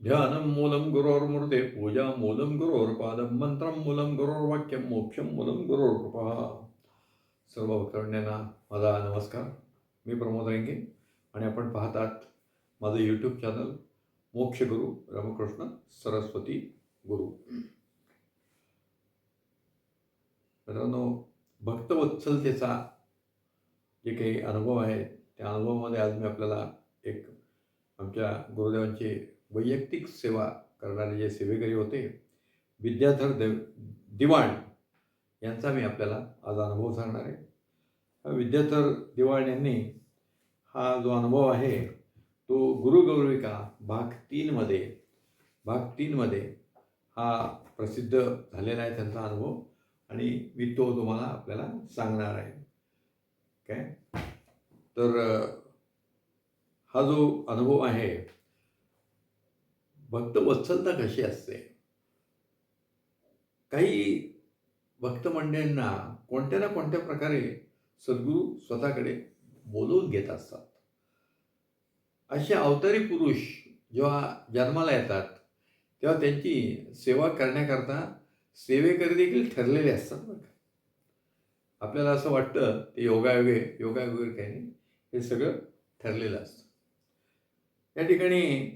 ध्यानं मूलं गुरोर्मूर्ते पूजा मूलं गुरोर्पादं मंत्रं मूलं गुरोर्वाक्यं मोक्षं मूलं गुरोर्कृपा सर्व भक्तवंद्यांना माझा नमस्कार मी प्रमोद रेंगे आणि आपण पाहतात माझं यूट्यूब चॅनल मोक्षगुरू रामकृष्ण सरस्वती गुरु मित्रांनो भक्तवत्सलतेचा जे काही अनुभव आहे त्या अनुभवामध्ये आज मी आपल्याला एक आमच्या गुरुदेवांचे वैयक्तिक सेवा करणारे जे सेवेकरी होते विद्याधर देव दिवाण यांचा मी आपल्याला आज अनुभव सांगणार आहे. विद्याधर दिवाण यांनी हा जो अनुभव आहे तो गुरुगौरविका भाग तीनमध्ये भाग तीनमध्ये हा प्रसिद्ध झालेला आहे त्यांचा अनुभव आणि मी तो तुम्हाला आपल्याला सांगणार आहे. काय तर हा जो अनुभव आहे भक्त वत्सलता कशी असते? काही भक्त मंडळींना कोणत्या ना कोणत्या प्रकारे सद्गुरू स्वतःकडे बोलवून घेत असतात. असे अवतारी पुरुष जेव्हा जन्माला येतात तेव्हा त्यांची सेवा करण्याकरता सेवेकरी देखील ठरलेले असतात बरं का. आपल्याला असं वाटतं ते योगायोगे योगायोगे वगैरे काही नाही हे सगळं ठरलेलं असतं. या ठिकाणी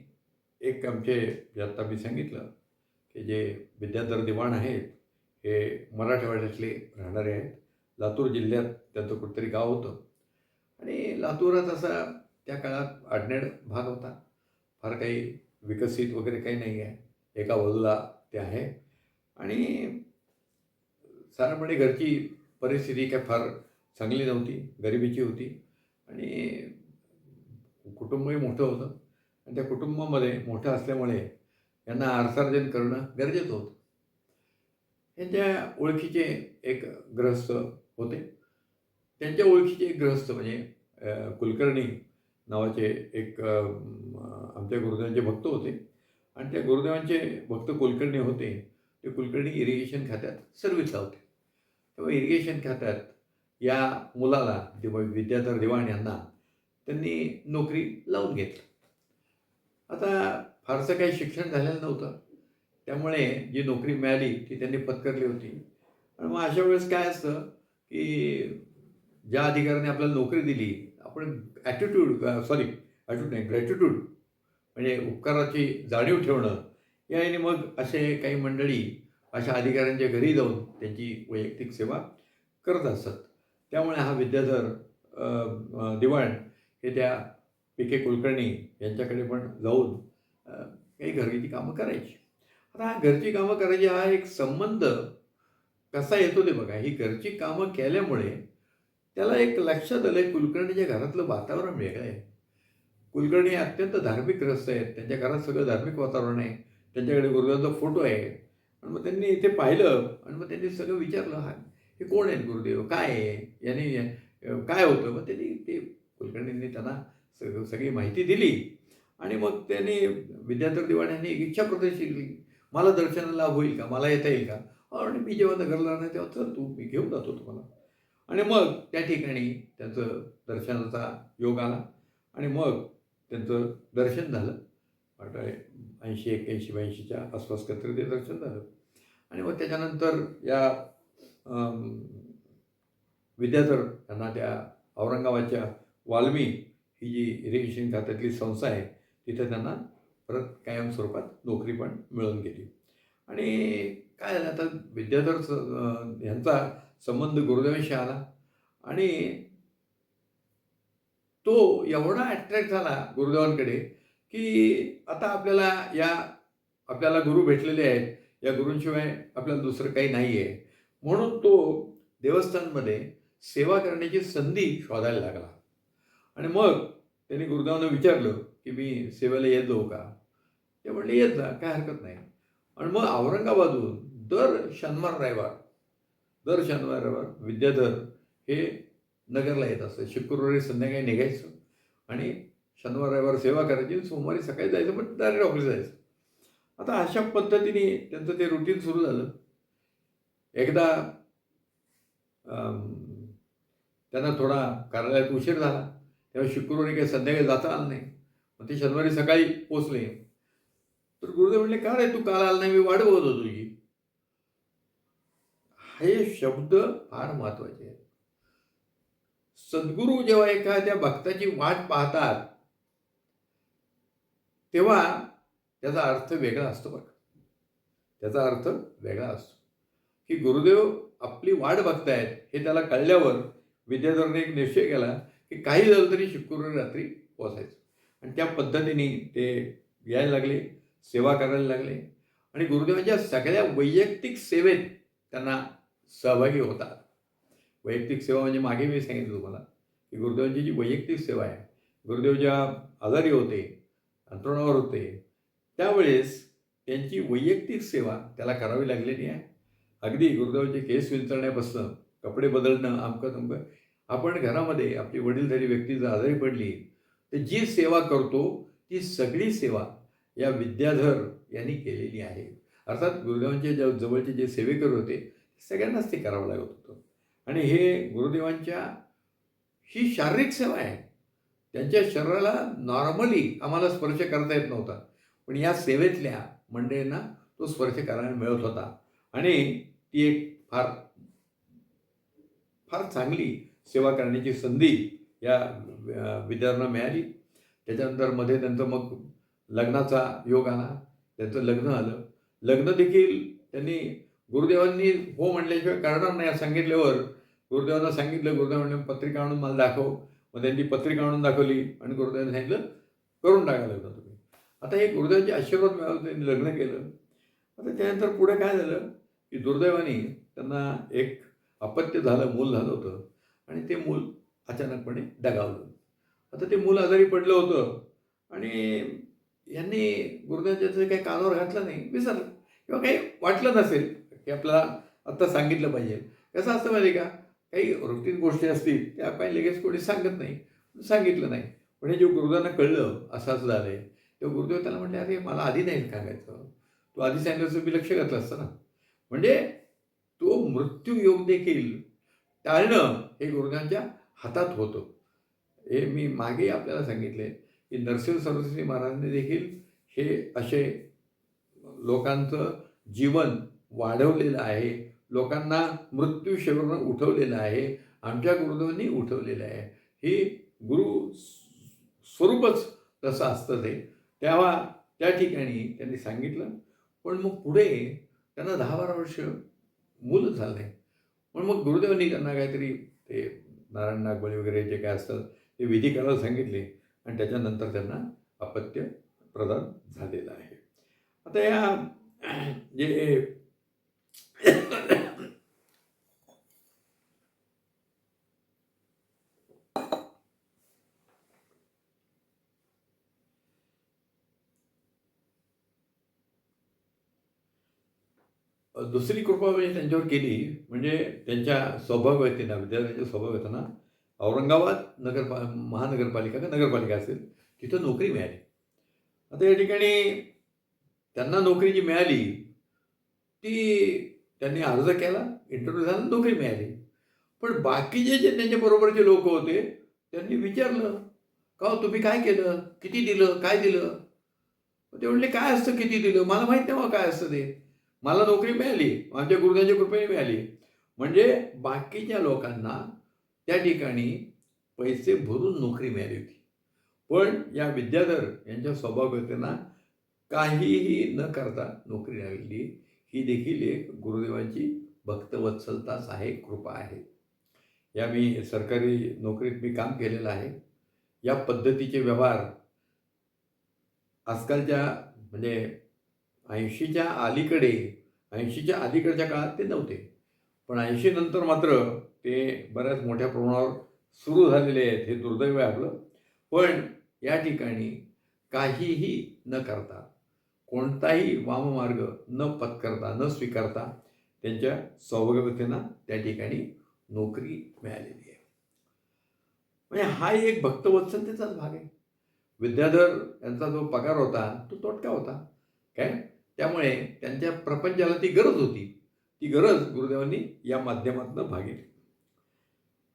एक आमचे जे आत्ता मी सांगितलं की जे विद्याधर दिवाण आहेत हे मराठवाड्यातले राहणारे आहेत. लातूर जिल्ह्यात त्यांचं कुठंतरी गाव होतं. आणि लातूरात असा त्या काळात आडनेड भाग होता. फार काही विकसित वगैरे काही नाही आहे. एका बाजूला ते आहे. आणि साधारणपणे घरची परिस्थिती काय फार चांगली नव्हती. गरिबीची होती. आणि कुटुंबही मोठं होतं. आणि त्या कुटुंबामध्ये मोठं असल्यामुळे यांना अर्थार्जन करणं गरजेचं होतं. यांच्या ओळखीचे एक ग्रहस्थ होते. त्यांच्या ओळखीचे एक ग्रहस्थ म्हणजे कुलकर्णी नावाचे एक आमच्या गुरुदेवांचे भक्त होते. आणि त्या गुरुदेवांचे भक्त कुलकर्णी होते. ते कुलकर्णी इरिगेशन खात्यात सर्व्हिसला होते तेव्हा इरिगेशन खात्यात या मुलाला दिवा विद्याधर दिवाण यांना त्यांनी नोकरी लावून घेतलं. आता फारसं काही शिक्षण झालेलं नव्हतं. त्यामुळे जी नोकरी मिळाली ती त्यांनी पत्करली होती. आणि मग अशा वेळेस काय असतं की ज्या अधिकाऱ्याने आपल्याला नोकरी दिली आपण ॲटिट्यूड सॉरी ॲटिट्यूड नाही ग्रॅटिट्यूड म्हणजे उपकाराची जाणीव ठेवणं याने मग असे काही मंडळी अशा अधिकाऱ्यांच्या घरी जाऊन त्यांची वैयक्तिक सेवा करत असतात त्यामुळे हा विद्याधर दिवाण हे त्या पी के कुलकर्णी यांच्याकडे पण जाऊन काही घरगुती कामं करायची. आता हा घरची कामं करायची हा एक संबंध कसा येतो ते बघा. ही घरची कामं केल्यामुळे त्याला एक लक्षात आलं कुलकर्णीच्या घरातलं वातावरण वेगळं आहे. कुलकर्णी हे अत्यंत धार्मिक ग्रस्त आहेत. त्यांच्या घरात सगळं धार्मिक वातावरण आहे. त्यांच्याकडे गुरुदेवाचा फोटो आहे. आणि मग त्यांनी इथे पाहिलं आणि मग त्यांनी सगळं विचारलं हा हे कोण आहेत गुरुदेव? काय आहे? याने काय होतं? मग त्यांनी ते कुलकर्णींनी त्यांना सग सगळी माहिती दिली. आणि मग त्यांनी विद्याधर दिवाण यांनी एक इच्छा प्रदर्शित केली. मला दर्शनाला लाभ होईल का? मला येता येईल का? आणि मी जेव्हा नगरला राहणार तेव्हा चल तू मी घेऊन जातो तुम्हाला. आणि मग त्या ठिकाणी त्यांचं दर्शनाचा योग आला. आणि मग त्यांचं दर्शन झालं. वाटतं ऐंशी एक्याऐंशी ब्याऐंशीच्या आसपास कत्र ते दर्शन झालं. आणि मग त्याच्यानंतर या विद्याधर यांना त्या औरंगाबादच्या वाल्मी ही जी इरिगेशन खात्यातली संस्था आहे तिथे त्यांना परत कायम स्वरूपात नोकरी पण मिळून गेली. आणि काय झालं आता विद्याधर यांचा संबंध गुरुदेवांशी आला. आणि तो एवढा अट्रॅक्ट झाला गुरुदेवांकडे की आता आपल्याला या आपल्याला गुरु भेटलेले आहेत. या गुरूंशिवाय आपल्याला दुसरं काही नाही आहे म्हणून तो देवस्थानमध्ये सेवा करण्याची संधी शोधायला लागला. आणि मग त्यांनी गुरुदेवांना विचारलं की मी सेवेला येत जाऊ का? ते म्हणले येत जा काय हरकत नाही. आणि मग औरंगाबादहून दर शनिवार रविवार दर शनिवार रविवार विद्याधर हे नगरला येत असतं शुक्रवारी संध्याकाळी निघायचं आणि शनिवार रविवार सेवा करायची. आणि सोमवारी सकाळी जायचं पण डायरेक्ट ऑफिस जायचं. आता अशा पद्धतीने त्यांचं ते रुटीन सुरू झालं. एकदा त्यांना थोडा कार्यालयात उशीर झाला. तेव्हा शुक्रवारी काही संध्याकाळी जाता आलं नाही. मग ते शनिवारी सकाळी पोचले. तर गुरुदेव म्हणले का रे तू काल आला नाही? मी वाट बघत होतो तुझी. हे शब्द फार महत्त्वाचे आहेत. सद्गुरू जेव्हा एखाद्या भक्ताची वाट पाहतात तेव्हा त्याचा अर्थ वेगळा असतो बघ. त्याचा अर्थ वेगळा असतो. की गुरुदेव आपली वाट बघतायत हे त्याला कळल्यावर विद्याधरने एक निश्चय केला की काही झालं तरी शुक्रवारी रात्री पोचायचं आणि त्या पद्धतीने ते यायला लागले सेवा करायला लागले. आणि गुरुदेवांच्या सगळ्या वैयक्तिक सेवेत त्यांना सहभागी होतात. वैयक्तिक सेवा म्हणजे मागे मी सांगितलं तुम्हाला की गुरुदेवांची जी वैयक्तिक सेवा आहे गुरुदेव ज्या आजारी होते अंतरुणावर होते त्यावेळेस त्यांची वैयक्तिक सेवा त्याला करावी लागलेली आहे. अगदी गुरुदेवाचे केस विंचरण्यापासून कपडे बदलणं आमकं तुमकं आपण घरामध्ये आपली वडीलधारी व्यक्ती जर आजारी पडली तर जी सेवा करतो ती सगळी सेवा या विद्याधर यांनी केलेली आहे. अर्थात गुरुदेवांचे ज्या जवळचे जे सेवेकर होते सगळ्यांनाच ते करावं लागत होतं. आणि हे गुरुदेवांच्या ही शारीरिक सेवा आहे. त्यांच्या शरीराला नॉर्मली आम्हाला स्पर्श करता येत नव्हता. पण या सेवेतल्या मंडळींना तो स्पर्श करायला मिळत होता. आणि ती एक फार फार चांगली सेवा करण्याची संधी या विद्यार्थ्यांना मिळाली. त्याच्यानंतरमध्ये त्यांचं मग लग्नाचा योग आला. त्यांचं लग्न आलं लग्न देखील त्यांनी गुरुदेवांनी हो म्हणल्याशिवाय करणार नाही असं सांगितल्यावर गुरुदेवांना सांगितलं गुरुदेव म्हणले पत्रिका आणून मला दाखव. मग त्यांनी पत्रिका आणून दाखवली आणि गुरुदेवांनी सांगितलं करून टाका लग्न तुम्ही. आता हे गुरुदेवांचे आशीर्वाद मिळाले त्यांनी लग्न केलं. आता त्यानंतर पुढे काय झालं की दुर्दैवाने त्यांना एक अपत्य झालं मूल झालं होतं. आणि ते मूल अचानकपणे डगावलं आता ते मूल आजारी पडलं होतं आणि यांनी गुरुदेवाच्या काही कानावर घातलं नाही. विसरलं. किंवा काही वाटलं नसेल की आपल्याला आत्ता सांगितलं पाहिजे. कसं असतं माहिती का? काही रुटीन गोष्टी असतील त्या काही लगेच कोणी सांगत नाही. सांगितलं नाही. पण हे जे गुरुदेवांना कळलं असं असं झालं आहे तेव्हा गुरुदेव त्याला म्हटले अरे मला आधी नाही सांगायचं. तू आधी सांगितलं मी लक्ष घातलं असतं ना. म्हणजे तो मृत्यू योग देखील टाळणं हे गुरुदेवांच्या हातात होतं. हे मी मागे आपल्याला सांगितले की नरसिंह सरस्वती महाराजांनी देखील हे असे लोकांचं जीवन वाढवलेलं आहे. लोकांना मृत्यू शेवटनं उठवलेलं आहे. आमच्या गुरुदेवांनी उठवलेलं आहे. ही गुरु स्वरूपच तसं असतं ते. तेव्हा त्या ठिकाणी त्यांनी सांगितलं पण मग पुढे त्यांना दहा बारा वर्ष मूल झालं. आहे पण मग गुरुदेवांनी त्यांना काहीतरी ते नारायण नागबळी वगैरे जे काय असतं ते विधी करायला सांगितले आणि त्याच्यानंतर त्यांना अपत्य प्रदान झालेलं आहे. आता या जे दुसरी कृपा म्हणजे त्यांच्यावर केली म्हणजे त्यांच्या सौभाग्यवतींना विद्यार्थ्यांच्या सौभाग्यवतांना औरंगाबाद नगरपा महानगरपालिका का नगरपालिका असेल तिथं नोकरी मिळाली. आता या ठिकाणी त्यांना नोकरी जी मिळाली ती त्यांनी अर्ज केला इंटरव्ह्यू झाला नोकरी मिळाली. पण बाकीचे जे त्यांच्याबरोबरचे लोक होते त्यांनी विचारलं का हो, तुम्ही काय केलं? किती दिलं? काय दिलं? ते म्हणले काय असतं किती दिलं? मला माहीत नाही बा काय असतं ते. मला नोकरी मिळाली माझ्या गुरुदांच्या कृपेने मिळाली. म्हणजे बाकीच्या लोकांना त्या ठिकाणी पैसे भरून नोकरी मिळाली होती. पण या विद्याधर यांच्या स्वभावतेना काहीही न करता नोकरी लागली. ही देखील एक गुरुदेवांची भक्तवत्सलताच आहे कृपा आहे. या मी सरकारी नोकरीत मी काम केलेलं आहे. या पद्धतीचे व्यवहार आजकालच्या म्हणजे ऐंशीच्या अलीकडे ऐंशीच्या अलीकडच्या काळात ते नव्हते. पण ऐंशी नंतर मात्र ते बऱ्याच मोठ्या प्रमाणावर सुरू झालेले आहेत. हे दुर्दैव आहे आपलं. पण या ठिकाणी काहीही न करता कोणताही वाममार्ग न पत्करता न स्वीकारता त्यांच्या सौभाग्यवतींना त्या ठिकाणी नोकरी मिळालेली आहे. म्हणजे हा एक भक्तवत्सलतेचाच भाग आहे. विद्याधर यांचा जो पगार होता तो तोटका होता. काय? त्यामुळे त्यांच्या प्रपंचाला ती गरज होती. ती गरज गुरुदेवांनी या माध्यमातून भागेली.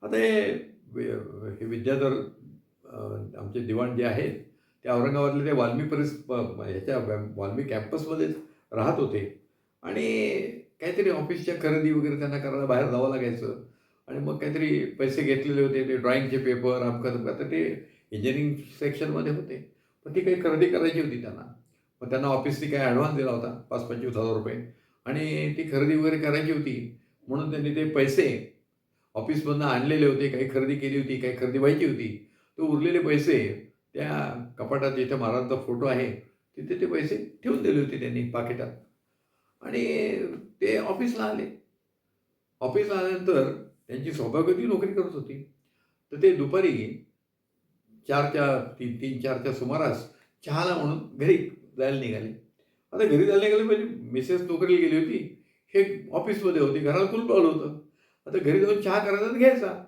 आता हे हे विद्याधर आमचे दिवाण जे आहेत ते औरंगाबादले ते वाल्मी परिस ह्याच्या वाल्मी कॅम्पसमध्येच राहत होते. आणि काहीतरी ऑफिसच्या खरेदी वगैरे त्यांना करायला बाहेर जावं लागायचं. आणि मग काहीतरी पैसे घेतलेले होते ते ड्रॉइंगचे पेपर अमकं तर ते इंजिनिअरिंग सेक्शनमध्ये होते. पण ती काही खरेदी करायची होती त्यांना. मग त्यांना ऑफिसने काही ॲडव्हान्स दिला होता पाच पंचवीस हजार रुपये. आणि ती खरेदी वगैरे करायची होती. म्हणून त्यांनी ते पैसे ऑफिसमधनं आणलेले होते काही खरेदी केली होती काही खरेदी व्हायची होती. तो उरलेले पैसे त्या कपाटात जिथे महाराजांचा फोटो आहे तिथे ते पैसे ठेवून दिले होते त्यांनी पाकिटात. आणि ते ऑफिसला आले. ऑफिसला आल्यानंतर त्यांची सौभाग्यवती नोकरी करत होती. तर ते दुपारी चारच्या तीन तीन चारच्या सुमारास चहाला म्हणून घरी जायला निघाले. आता घरी जायला निघाले म्हणजे मिसेस नोकरीला गेली होती. हे ऑफिसमध्ये होती. घराला कुलूप आलं होतं. आता घरी जाऊन चहा करायचा घ्यायचा.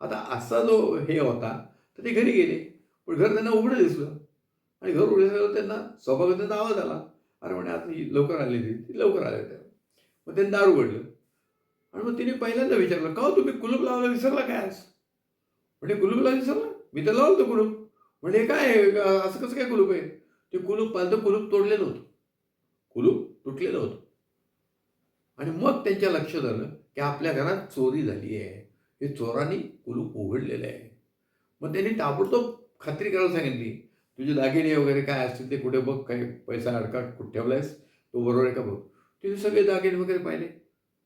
आता असा जो हे होता तर ते घरी गेले. पण घर त्यांना उघडं दिसलं. आणि घर उघडं दिसल्यावर त्यांना सौभाग्याचा आवाज आला अरे म्हणे आता ही लवकर आलेली ती लवकर आले त्या मग त्यांनी दार उघडलं आणि मग तिने पहिल्यांदा विचारलं का हो तुम्ही कुलूप लावायला विसरला काय आज? म्हणजे कुलूप लावायला विसरला? मी तर लावलं होतं कुलूप. म्हणजे काय आहे? असं कसं काय कुलूप आहे? ते कुलूप पाहिलं कुलूप तोडलेलं होतं. कुलूप तुटलेलं होतं. आणि मग त्यांच्या लक्षात आलं की आपल्या घरात चोरी झाली आहे. हे चोरांनी कुलूप उघडलेलं आहे. मग त्यांनी ताबडतोब खात्री करायला सांगितली तुझे दागिने वगैरे काय असतील ते कुठे बघ काही पैसा अडका कुठे ठेवलायस? तो बरोबर आहे का बघ? तिथे सगळे दागिने वगैरे पाहिले.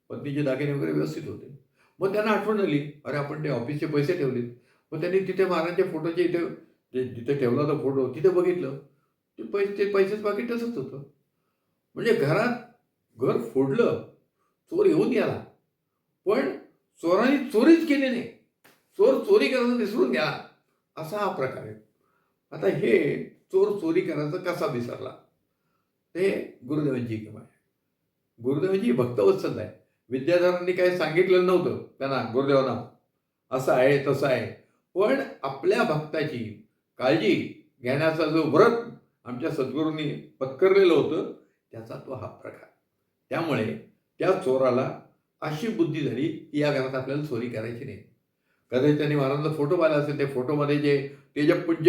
पत्नीचे दागिने वगैरे व्यवस्थित होते. मग त्यांना आठवण आली अरे आपण ते ऑफिसचे पैसे ठेवलेत. मग त्यांनी तिथे महाराजांच्या फोटोचे इथे जे जिथे ठेवला होता फोटो तिथे बघितलं. ते पैसे ते पैसेच बाकी तसंच होतं. म्हणजे घरात घर फोडलं चोर येऊन गेला. पण चोरांनी चोरीच केली नाही. चोर चोरी करायचं विसरून गेला. असा हा प्रकार आहे. आता हे चोर चोरी करायचं कसा विसरला? ते गुरुदेवांची किंवा आहे. गुरुदेवांची भक्तवत्सल आहे. विद्याधरांनी काही सांगितलं नव्हतं. त्यांना गुरुदेवांना असं आहे तसं आहे. पण आपल्या भक्ताची काळजी घेण्याचा जो व्रत आमच्या सद्गुरूंनी पत्करलेलं होतं त्याचा तो हा प्रकार. त्यामुळे त्या चोराला अशी बुद्धी झाली की या घरात आपल्याला चोरी करायची नाही. कदाचित त्यांनी महाराजांचा फोटो पाहिला असेल त्या फोटोमध्ये जे तेजपुंज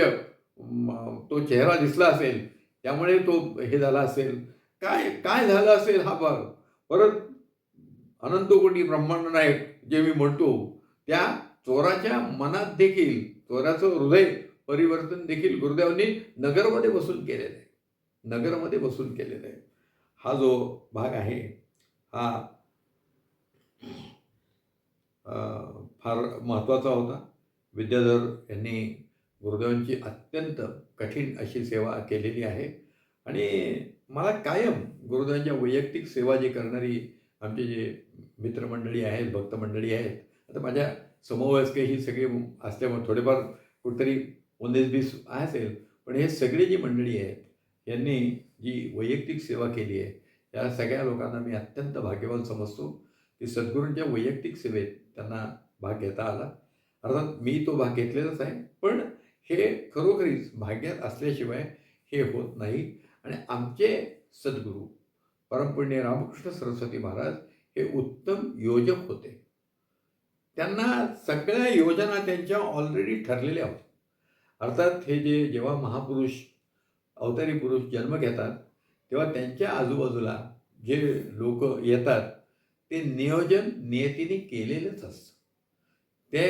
तो चेहरा दिसला असेल त्यामुळे तो हे झाला असेल. काय काय झालं असेल हा भाग परत अनंत कोटी ब्रह्मांड नायक जे मी म्हणतो त्या चोराच्या मनात देखील चोराचं हृदय परिवर्तन देखील गुरुदेवांनी नगरमध्ये बसून केलेलं आहे. नगरमध्ये बसून केलेलं आहे. हा जो भाग आहे हा फार महत्त्वाचा होता. विद्याधर यांनी गुरुदेवांची अत्यंत कठीण अशी सेवा केलेली आहे. आणि मला कायम गुरुदेवांच्या वैयक्तिक सेवा जी करणारी आमचे जे मित्रमंडळी आहेत भक्तमंडळी आहेत आता माझ्या समवयस्क ही सगळी असल्यामुळे थोडेफार कुठेतरी उन्नीस बीस असेल. पण हे सगळी जी मंडळी आहेत यांनी जी वैयक्तिक सेवा केली आहे या सगळ्या लोकांना मी अत्यंत भाग्यवान समजतो. की सद्गुरूंच्या वैयक्तिक सेवेत त्यांना भाग घेता आला. अर्थात मी तो भाग घेतलेलाच आहे पण हे खरोखरीच भाग्यात असल्याशिवाय हे होत नाही. आणि आमचे सद्गुरू परमपुण्य रामकृष्ण सरस्वती महाराज हे उत्तम योजक होते. त्यांना सगळ्या योजना त्यांच्या ऑलरेडी ठरलेल्या होत्या. अर्थात हे जे जेव्हा महापुरुष अवतारी पुरुष जन्म घेतात तेव्हा त्यांच्या आजूबाजूला जे लोक येतात ते नियोजन नियतीने केलेलंच असतं. ते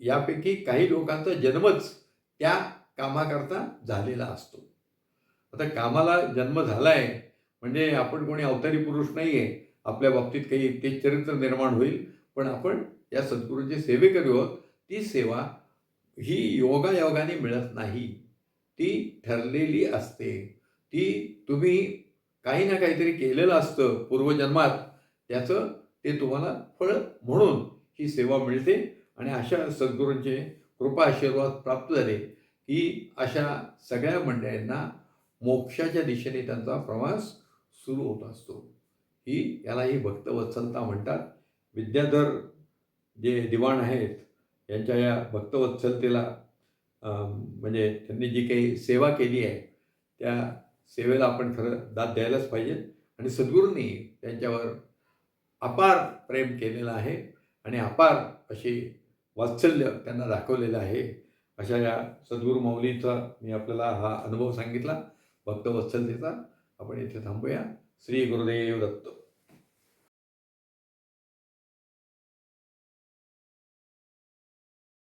यापैकी काही लोकांचा जन्मच त्या कामाकरता झालेला असतो. आता कामाला जन्म झाला आहे म्हणजे आपण कोणी अवतारी पुरुष नाही आहे आपल्या बाबतीत काही ते चरित्र निर्माण होईल पण आपण या सद्गुरूंचे सेवेकरी आहोत ती सेवा ही योगायोगाने मिळत नाही. ती ठरलेली असते. ती तुम्ही काही ना काहीतरी केलेलं असतं पूर्वजन्मात त्याचं ते तुम्हाला फळ म्हणून ही सेवा मिळते आणि अशा सद्गुरूंचे कृपा आशीर्वाद प्राप्त झाले की अशा सगळ्या मंडळींना मोक्षाच्या दिशेने त्यांचा प्रवास सुरू होत असतो. ही याला ही भक्तवत्सलता म्हणतात. विद्याधर जे दिवाण आहेत यांच्या या भक्तवत्सलतेला म्हणजे त्यांनी जी काही सेवा केली आहे त्या सेवेला आपण खरं दाद द्यायलाच पाहिजे. आणि सद्गुरूंनी त्यांच्यावर अपार प्रेम केलेलं आहे आणि अपार अशी वात्सल्य त्यांना दाखवलेलं आहे. अशा या सद्गुरू माऊलीचा मी आपल्याला हा अनुभव सांगितला. भक्तवत्सलतेचा आपण इथे थांबूया. श्री गुरुदेव दत्त.